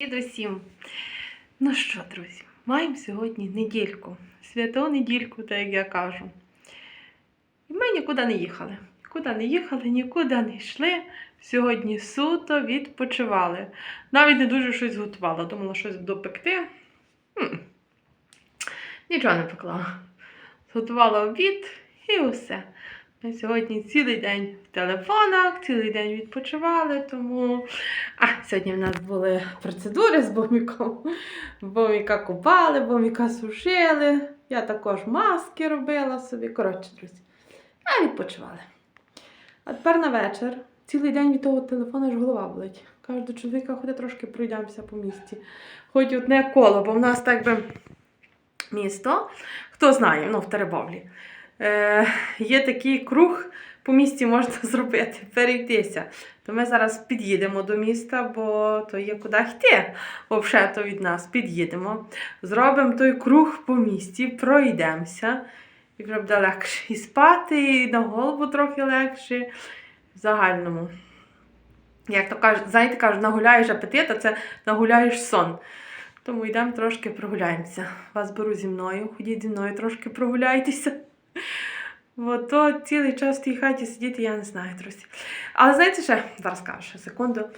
Привіт усім! Ну що, друзі, маємо сьогодні недільку, святу недільку, так як я кажу. І ми нікуди не їхали. Нікуди не їхали, нікуди не йшли. Сьогодні суто відпочивали. Навіть не дуже щось готувала. Думала щось допекти. М. Нічого не пекла. Зготувала обід і усе. Ми сьогодні цілий день в телефонах, цілий день відпочивали, тому. А, сьогодні в нас були процедури з боміком. Боміка купали, боміка сушили. Я також маски робила собі. Коротше, друзі. А відпочивали. А тепер на вечір. Цілий день від того телефона ж голова болить. Кажу до чоловіка, ходи трошки пройдемося по місті. Хоч одне коло, бо в нас так би місто. Хто знає, ну в Теребовлі. Е, є такий круг по місті можна зробити, перейтися. То ми зараз під'їдемо до міста, бо то є куди йти. Взагалі, від нас під'їдемо. Зробимо той круг по місті, пройдемося. І буде легше і спати, і на голову трохи легше. В загальному. Як то кажуть, знаєте, кажуть, нагуляєш апетит, а це нагуляєш сон. Тому йдемо трошки прогуляємося. Вас беру зі мною, ходіть зі мною, трошки прогуляйтеся. Бо то цілий час в тій хаті сидіти, я не знаю, друзі. Але знаєте ще, зараз кажу, ще секунду.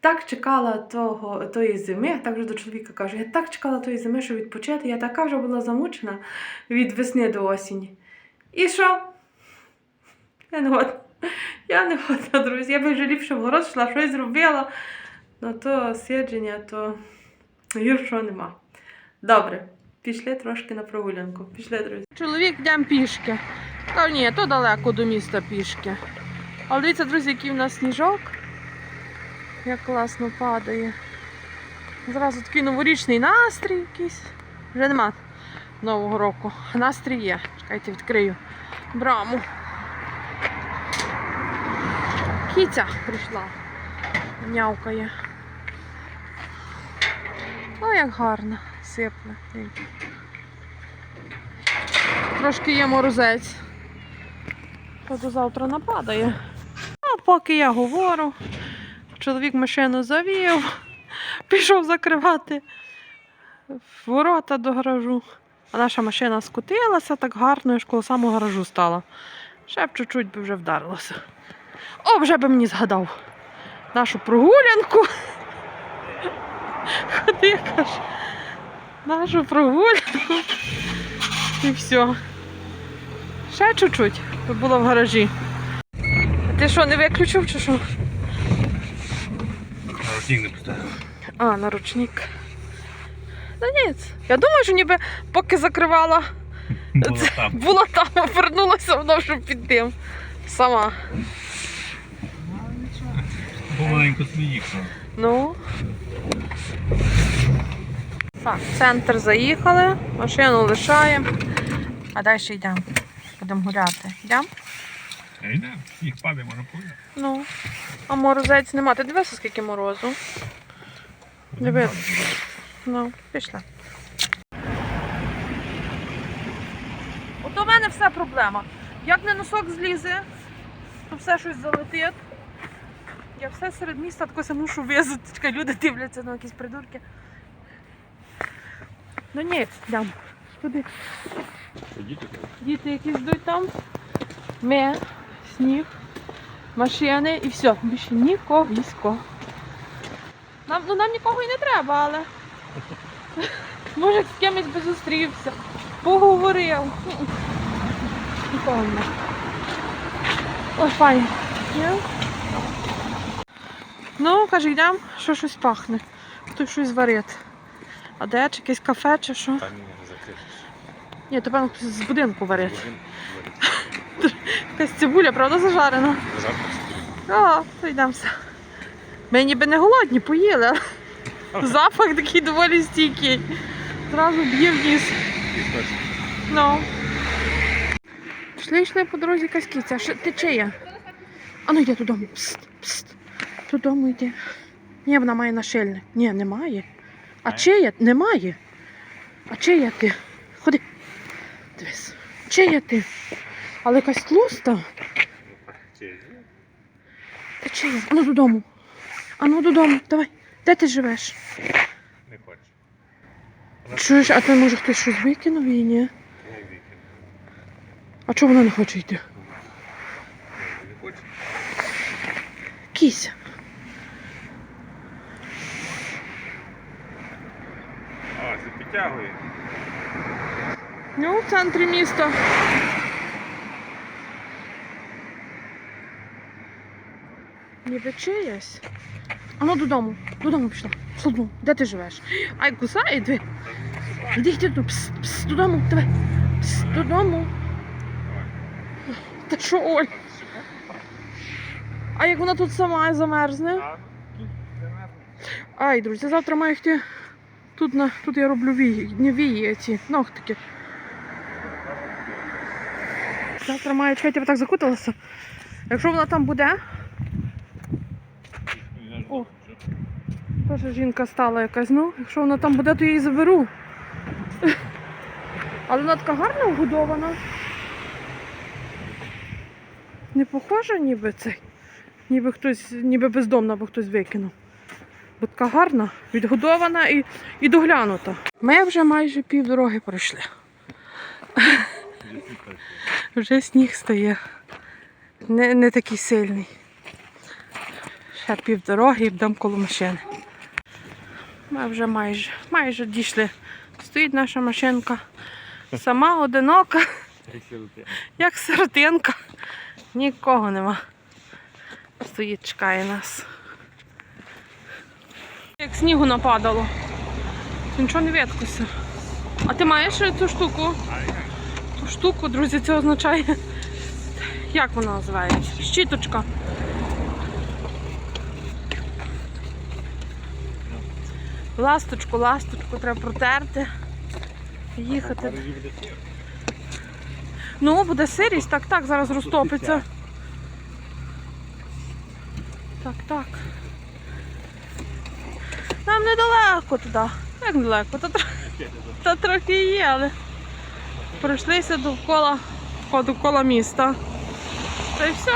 Так чекала того, тої зими, так вже до чоловіка кажу, я так чекала тої зими, щоб відпочити. Я така вже була замучена від весни до осені. І що? Я не годна. Я не годна, друзі. Я би вже ліпше в город йшла, щось зробила. Ну то сидження, то гіршого нема. Добре, пішли трошки на прогулянку. Пішли, друзі. Чоловік йдемо пішки. Та ні, то далеко до міста пішки. Але дивіться, друзі, який в нас сніжок. Як класно падає. Зразу такий новорічний настрій якийсь. Вже нема Нового року. Настрій є. Чекайте, відкрию браму. Кіця прийшла. Нявкає. О, як гарно, сипле. Трошки є морозець. Що до завтра нападає. А поки я говорю, чоловік машину завів, пішов закривати ворота до гаражу. А наша машина скотилася так гарно, аж коло самого гаражу стала. Ще б чуть-чуть би вже вдарилося. О, вже би мені згадав нашу прогулянку. Ходи, каже. Нашу прогулянку. І все. Ще чуть-чуть, би було в гаражі. А ти що, не виключив чи що? Ручник не поставив. А, на ручник. Та ні, я думаю, що ніби поки закривала, Було Це- там. була там, а вернулася вона вже під тим. Сама. Помаленьку сміїхав. Ну. Так, в центр заїхали, машину лишаємо. А далі йдемо. Будемо гуляти. Йдемо? А йде, їх падає, можна погуляти. Ну. А морозець нема. Ти дивишся, скільки морозу? Диви. Ну, пішли. От у мене все проблема. Як не носок злізе, то все щось залетить. Я все серед міста тако мушу. Чекай, люди дивляться на якісь придурки. Ну ні, йдемо. Туди. Діти якісь йдуть там. Ми, сніг, машини і все. Більше нікого. Нам, ну, нам нікого і не треба, але. Може з кимось би зустрівся, поговорив. Нікого не. Ой, файно. Ні? Ну, каже, йдемо, що щось пахне. Хтось щось варить. А де чи якесь кафе чи що? Там не закрив. Ні, то певно хтось з будинку варить. Якась цибуля, правда, зажарена? А, то йдемося. Ми ніби не голодні, поїли. Запах такий доволі стійкий. Зразу б'є в ніс. Ну. Йшли, йшли по дорозі якась киця. Що- Ти чия? А ну йди додому. Пст, пст. Додому йди. Ні, вона має нашильник. Ні, немає. А чия? Немає. А чия ти? Ходи. Дивись. Чия ти? Але якась тлуста. Ти чия? Ану додому. Ану додому. Давай. Де ти живеш? Чуєш, а ти може хтось щось викинув її, ні? А чого вона не хоче йти? Не хочеш? Кісь. А, підтягує. Ну, в центрі міста. Ніби чиясь. А ну додому, додому пішла. Додому. Де ти живеш? Ай, кусає, диви. Іди, іди додому. Пс, пс, додому, давай. Пс, додому. Та що, Оль? А як вона тут сама замерзне? Замерзне. Ай, друзі, завтра маю йти. Тут, на, тут я роблю вії, не вії, а ці ногтики. Завтра маю чекати, я так закуталася. Якщо вона там буде, О. теж жінка стала якась, ну, якщо вона там буде, то я її заберу. Але вона така гарна вгодована. Не похожа ніби цей. Ніби хтось, ніби бездомна, бо хтось викинув. Бо така гарна, відгодована і, і доглянута. Ми вже майже півдороги пройшли. вже сніг стає. Не, не такий сильний. Ще півдороги і будемо коло машини. Ми вже майже, майже дійшли. Стоїть наша машинка. Сама одинока, як сиротинка. Нікого нема. Стоїть, чекає нас. Як снігу нападало. Нічого не видкося. А ти маєш цю штуку? Ту штуку, друзі, це означає. Як вона називається? Щіточка. Ласточку, ласточку треба протерти. Їхати. Ну, буде сирість, так, так, зараз розтопиться. Так, так. Недалеко туди. Як недалеко? Та, та трохи є, але пройшлися довкола, довкола міста. Та й все.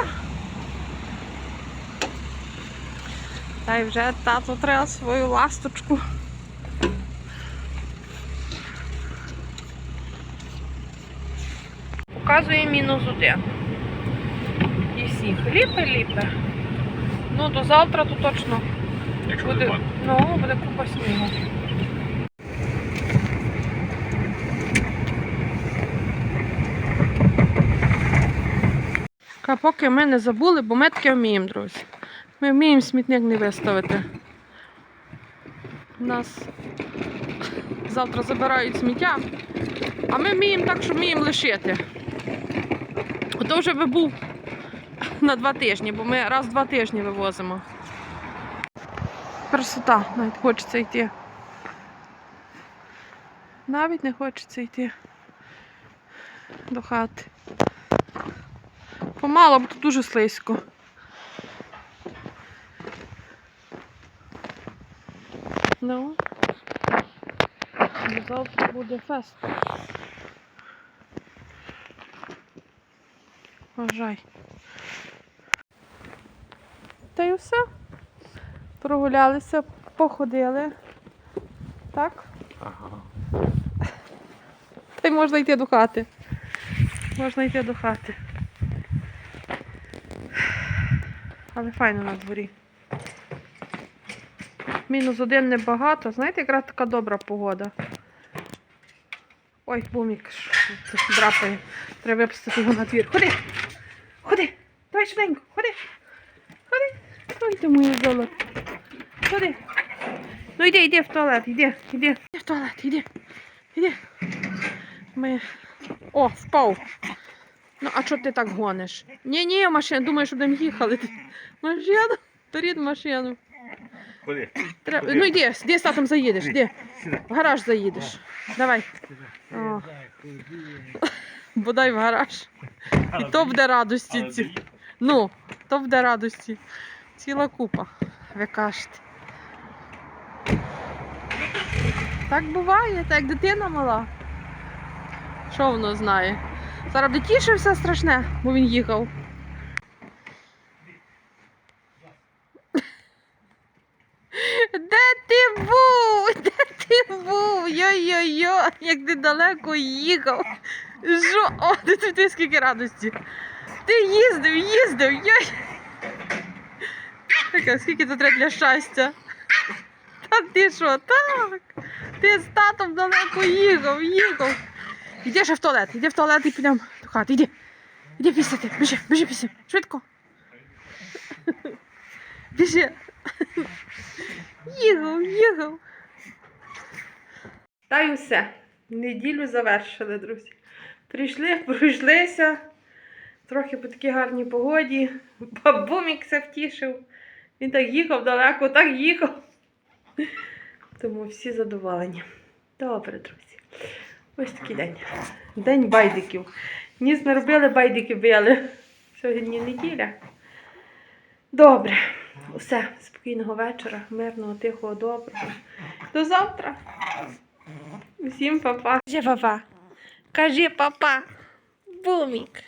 Та й вже тато треба свою ласточку. Показує мінус один. І сніг ліпе, ліпе. Ну, до завтра то точно Якщо буде, буде. ну, буде купа снігу. А поки ми не забули, бо ми таке вміємо, друзі. Ми вміємо смітник не виставити. У нас завтра забирають сміття, а ми вміємо так, що вміємо лишити. Ото вже би був на два тижні, бо ми раз в два тижні вивозимо. Красота, навіть хочеться йти. Навіть не хочеться йти до хати. Помало, бо тут дуже слизько. Ну, завтра буде фест. Вважай. Та й все. Прогулялися, походили. Так? Ага. Та й можна йти до хати. Можна йти до хати. Але файно на дворі. Мінус один небагато. Знаєте, якраз така добра погода. Ой, бумік це драпає. Треба випустити його на двір. Ходи! Ходи! Давай швиденько, ходи! Ходи! Ой, ти моє золото. Ходи! Ну йди, йди в туалет, йди, йди. Йди в туалет, йди. Йди. Ми... О, впав. Ну, а чого ти так гониш? Ні, ні, машина, думаю, що будемо їхали. Машину, перед машину. Ходи. Треба... Ну йди, йди з татом заїдеш, йди. В гараж заїдеш. Давай. О, бодай в гараж. І то буде радості. Ну, то буде радості. Ціла купа, ви кажете. Так буває, так як дитина мала. Що воно знає? Зараз тішився страшне, бо він їхав. Де ти був? Де ти був? Йой-йой. як ти далеко їхав. Що? О, ти, ти, ти скільки радості. Ти їздив, їздив. Йой. Така, скільки це треба для щастя. Та ти що, так? Ти з татом далеко їхав, їхав. Іди ще в туалет, іди в туалет і підемо до хати, іди. Іди пісяти, біжи, біжи пісяти, швидко. Біжи. Їхав, їхав. Та й все. Неділю завершили, друзі. Прийшли, пройшлися. Трохи по такій гарній погоді. Бабумік все втішив. Він так їхав далеко, так їхав. Тому всі задоволені. Добре, друзі. Ось такий день. День байдиків. Ніс не робили, байдики били. Сьогодні неділя. Добре. Усе. Спокійного вечора, мирного, тихого, доброго. До завтра. Всім папа. Кажи папа. Кажи папа. Бумік.